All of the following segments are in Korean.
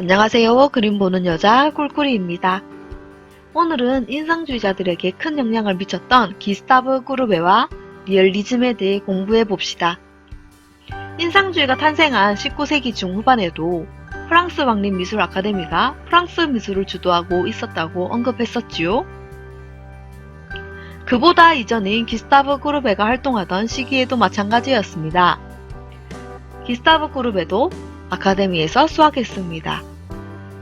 안녕하세요. 그림 보는 여자 꿀꿀이입니다. 오늘은 인상주의자들에게 큰 영향을 미쳤던 기스타브 꾸르베와 리얼리즘에 대해 공부해 봅시다. 인상주의가 탄생한 19세기 중후반에도 프랑스 왕립 미술 아카데미가 프랑스 미술을 주도하고 있었다고 언급했었지요. 그보다 이전인 기스타브 꾸르베가 활동하던 시기에도 마찬가지였습니다. 기스타브 꾸르베도 아카데미에서 수학했습니다.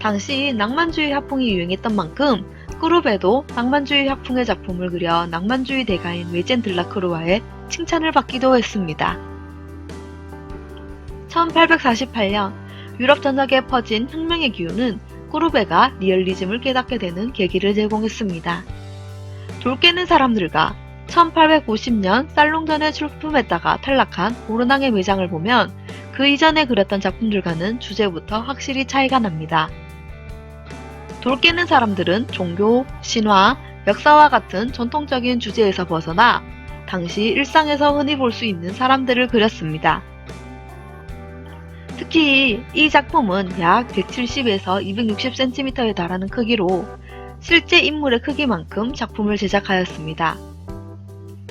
당시 낭만주의 학풍이 유행했던 만큼 꾸르베도 낭만주의 학풍의 작품을 그려 낭만주의 대가인 외젠 들라크루와의 칭찬을 받기도 했습니다. 1848년 유럽 전역에 퍼진 혁명의 기운은 꾸르베가 리얼리즘을 깨닫게 되는 계기를 제공했습니다. 돌 깨는 사람들과 1850년 살롱전에 출품했다가 탈락한 오르낭의 매장을 보면 그 이전에 그렸던 작품들과는 주제부터 확실히 차이가 납니다. 돌 깨는 사람들은 종교, 신화, 역사와 같은 전통적인 주제에서 벗어나 당시 일상에서 흔히 볼 수 있는 사람들을 그렸습니다. 특히 이 작품은 약 170에서 260cm에 달하는 크기로 실제 인물의 크기만큼 작품을 제작하였습니다.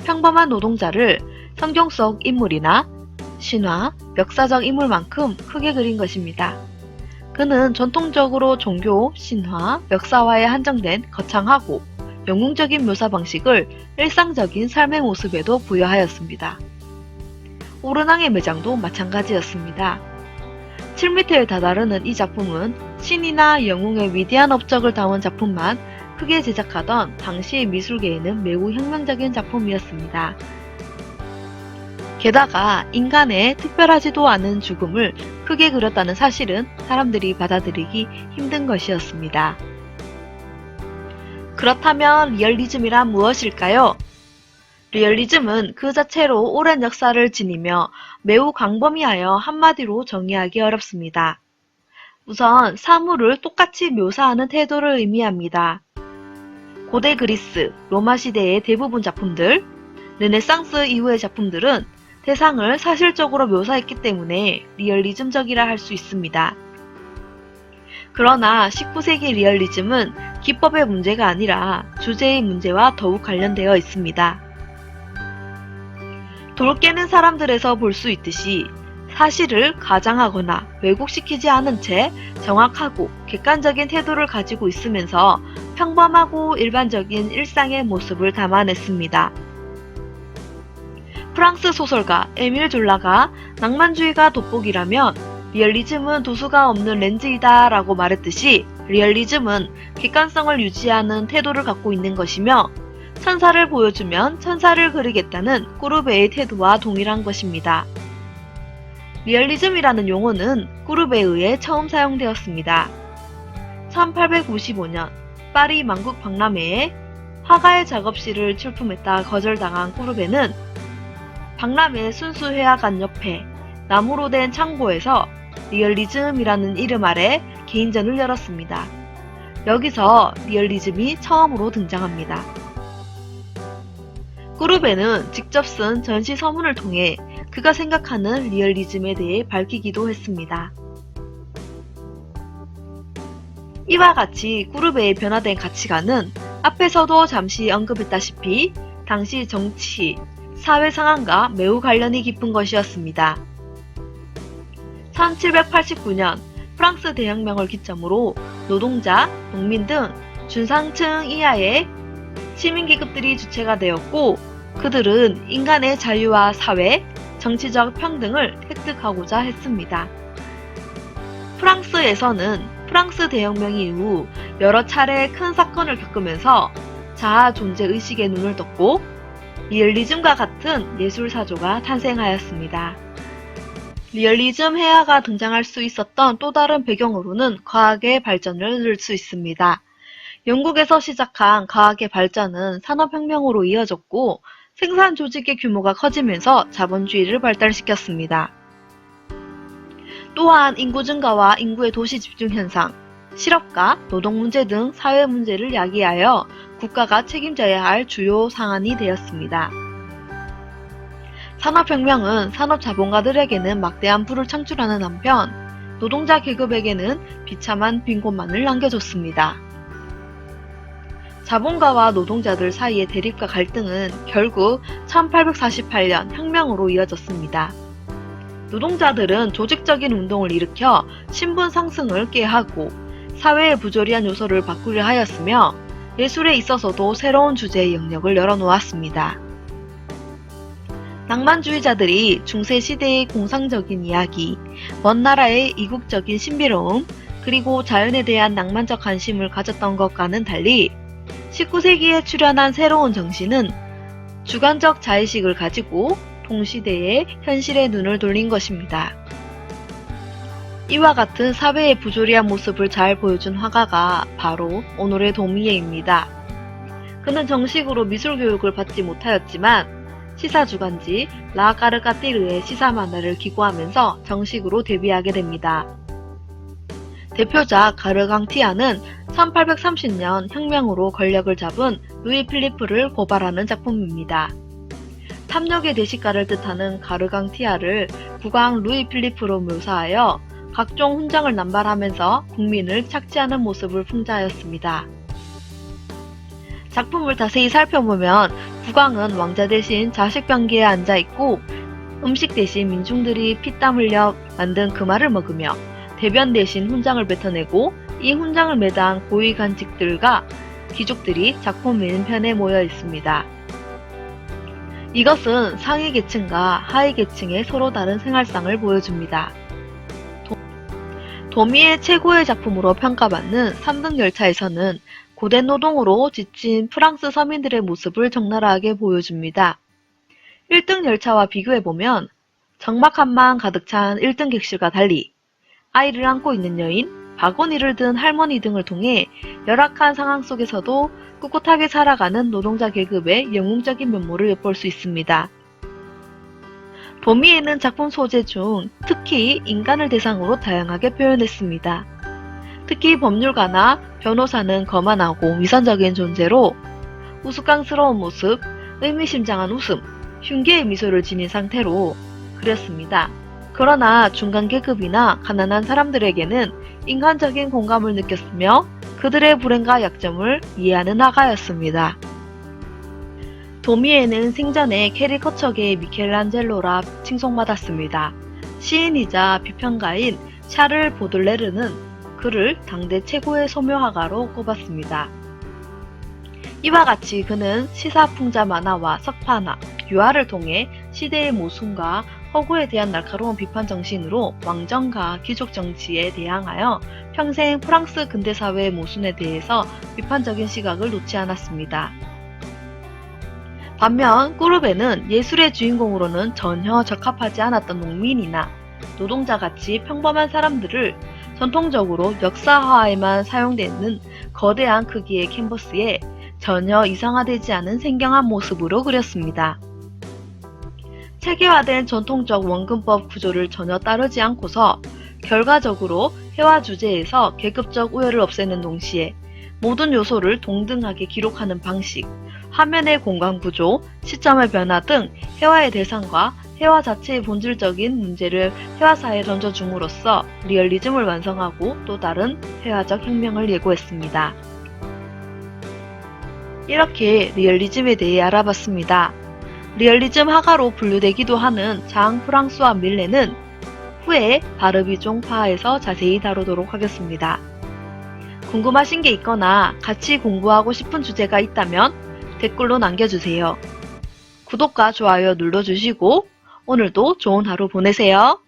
평범한 노동자를 성경 속 인물이나 신화, 역사적 인물만큼 크게 그린 것입니다. 그는 전통적으로 종교, 신화, 역사와에 한정된 거창하고 영웅적인 묘사 방식을 일상적인 삶의 모습에도 부여하였습니다. 오르낭의 매장도 마찬가지였습니다. 7m에 다다르는 이 작품은 신이나 영웅의 위대한 업적을 담은 작품만 크게 제작하던 당시 미술계에는 매우 혁명적인 작품이었습니다. 게다가 인간의 특별하지도 않은 죽음을 크게 그렸다는 사실은 사람들이 받아들이기 힘든 것이었습니다. 그렇다면 리얼리즘이란 무엇일까요? 리얼리즘은 그 자체로 오랜 역사를 지니며 매우 광범위하여 한마디로 정의하기 어렵습니다. 우선 사물을 똑같이 묘사하는 태도를 의미합니다. 고대 그리스, 로마 시대의 대부분 작품들, 르네상스 이후의 작품들은 대상을 사실적으로 묘사했기 때문에 리얼리즘적이라 할 수 있습니다. 그러나 19세기 리얼리즘은 기법의 문제가 아니라 주제의 문제와 더욱 관련되어 있습니다. 돌 깨는 사람들에서 볼 수 있듯이 사실을 가장하거나 왜곡시키지 않은 채 정확하고 객관적인 태도를 가지고 있으면서 평범하고 일반적인 일상의 모습을 담아냈습니다. 프랑스 소설가 에밀 졸라가 낭만주의가 돋보기라면 리얼리즘은 도수가 없는 렌즈이다 라고 말했듯이 리얼리즘은 객관성을 유지하는 태도를 갖고 있는 것이며 천사를 보여주면 천사를 그리겠다는 꾸르베의 태도와 동일한 것입니다. 리얼리즘이라는 용어는 꾸르베에 의해 처음 사용되었습니다. 1855년 파리 만국 박람회에 화가의 작업실을 출품했다 거절당한 꾸르베는 박람회 순수회화관 옆에 나무로 된 창고에서 리얼리즘이라는 이름 아래 개인전을 열었습니다. 여기서 리얼리즘이 처음으로 등장합니다. 꾸르베는 직접 쓴 전시 서문을 통해 그가 생각하는 리얼리즘에 대해 밝히기도 했습니다. 이와 같이 꾸르베의 변화된 가치관은 앞에서도 잠시 언급했다시피 당시 정치, 사회 상황과 매우 관련이 깊은 것이었습니다. 1789년 프랑스 대혁명을 기점으로 노동자, 농민 등 중상층 이하의 시민계급들이 주체가 되었고 그들은 인간의 자유와 사회, 정치적 평등을 획득하고자 했습니다. 프랑스에서는 프랑스 대혁명 이후 여러 차례 큰 사건을 겪으면서 자아 존재 의식에 눈을 떴고 리얼리즘과 같은 예술 사조가 탄생하였습니다. 리얼리즘 해화가 등장할 수 있었던 또 다른 배경으로는 과학의 발전을 들 수 있습니다. 영국에서 시작한 과학의 발전은 산업혁명으로 이어졌고 생산 조직의 규모가 커지면서 자본주의를 발달시켰습니다. 또한 인구 증가와 인구의 도시 집중 현상, 실업과 노동 문제 등 사회 문제를 야기하여 국가가 책임져야 할 주요 상한이 되었습니다. 산업혁명은 산업 자본가들에게는 막대한 부를 창출하는 한편 노동자 계급에게는 비참한 빈곤만을 남겨줬습니다. 자본가와 노동자들 사이의 대립과 갈등은 결국 1848년 혁명으로 이어졌습니다. 노동자들은 조직적인 운동을 일으켜 신분 상승을 꾀하고 사회의 부조리한 요소를 바꾸려 하였으며 예술에 있어서도 새로운 주제의 영역을 열어놓았습니다. 낭만주의자들이 중세 시대의 공상적인 이야기, 먼 나라의 이국적인 신비로움, 그리고 자연에 대한 낭만적 관심을 가졌던 것과는 달리 19세기에 출현한 새로운 정신은 주관적 자의식을 가지고 동시대의 현실에 눈을 돌린 것입니다. 이와 같은 사회의 부조리한 모습을 잘 보여준 화가가 바로 오늘의 도미에입니다. 그는 정식으로 미술 교육을 받지 못하였지만 시사 주간지 라 까르까띠르의 시사 만화를 기고하면서 정식으로 데뷔하게 됩니다. 대표작 가르강티아는 1830년 혁명으로 권력을 잡은 루이 필리프를 고발하는 작품입니다. 탐욕의 대식가를 뜻하는 가르강티아를 국왕 루이 필리프로 묘사하여 각종 훈장을 남발하면서 국민을 착취하는 모습을 풍자하였습니다. 작품을 자세히 살펴보면 국왕은 왕자 대신 자식 변기에 앉아 있고 음식 대신 민중들이 피땀 흘려 만든 금화를 먹으며 대변 대신 훈장을 뱉어내고 이 훈장을 매단 고위 관직들과 귀족들이 작품 왼편에 모여 있습니다. 이것은 상위 계층과 하위 계층의 서로 다른 생활상을 보여줍니다. 도, 도미의 최고의 작품으로 평가받는 3등 열차에서는 고된 노동으로 지친 프랑스 서민들의 모습을 적나라하게 보여줍니다. 1등 열차와 비교해보면 적막한만 가득 찬 1등 객실과 달리 아이를 안고 있는 여인, 바구니를 든 할머니 등을 통해 열악한 상황 속에서도 꿋꿋하게 살아가는 노동자 계급의 영웅적인 면모를 엿볼 수 있습니다. 도미에는 작품 소재 중 특히 인간을 대상으로 다양하게 표현했습니다. 특히 법률가나 변호사는 거만하고 위선적인 존재로 우스꽝스러운 모습, 의미심장한 웃음, 흉계의 미소를 지닌 상태로 그렸습니다. 그러나 중간 계급이나 가난한 사람들에게는 인간적인 공감을 느꼈으며 그들의 불행과 약점을 이해하는 화가였습니다. 도미에는 생전에 캐리커처계의 미켈란젤로라 칭송받았습니다. 시인이자 비평가인 샤를 보들레르는 그를 당대 최고의 소묘화가로 꼽았습니다. 이와 같이 그는 시사풍자 만화와 석판화, 유화를 통해 시대의 모순과 허구에 대한 날카로운 비판 정신으로 왕정과 귀족 정치에 대항하여 평생 프랑스 근대 사회의 모순에 대해서 비판적인 시각을 놓지 않았습니다. 반면 꾸르베는 예술의 주인공으로는 전혀 적합하지 않았던 농민이나 노동자 같이 평범한 사람들을 전통적으로 역사화에만 사용되는 거대한 크기의 캔버스에 전혀 이상화되지 않은 생경한 모습으로 그렸습니다. 체계화된 전통적 원근법 구조를 전혀 따르지 않고서 결과적으로 회화 주제에서 계급적 우열을 없애는 동시에 모든 요소를 동등하게 기록하는 방식, 화면의 공간 구조, 시점의 변화 등 회화의 대상과 회화 자체의 본질적인 문제를 회화사에 던져줌으로써 리얼리즘을 완성하고 또 다른 회화적 혁명을 예고했습니다. 이렇게 리얼리즘에 대해 알아봤습니다. 리얼리즘 화가로 분류되기도 하는 장 프랑스와 밀레는 후에 바르비종파에서 자세히 다루도록 하겠습니다. 궁금하신 게 있거나 같이 공부하고 싶은 주제가 있다면 댓글로 남겨주세요. 구독과 좋아요 눌러주시고 오늘도 좋은 하루 보내세요.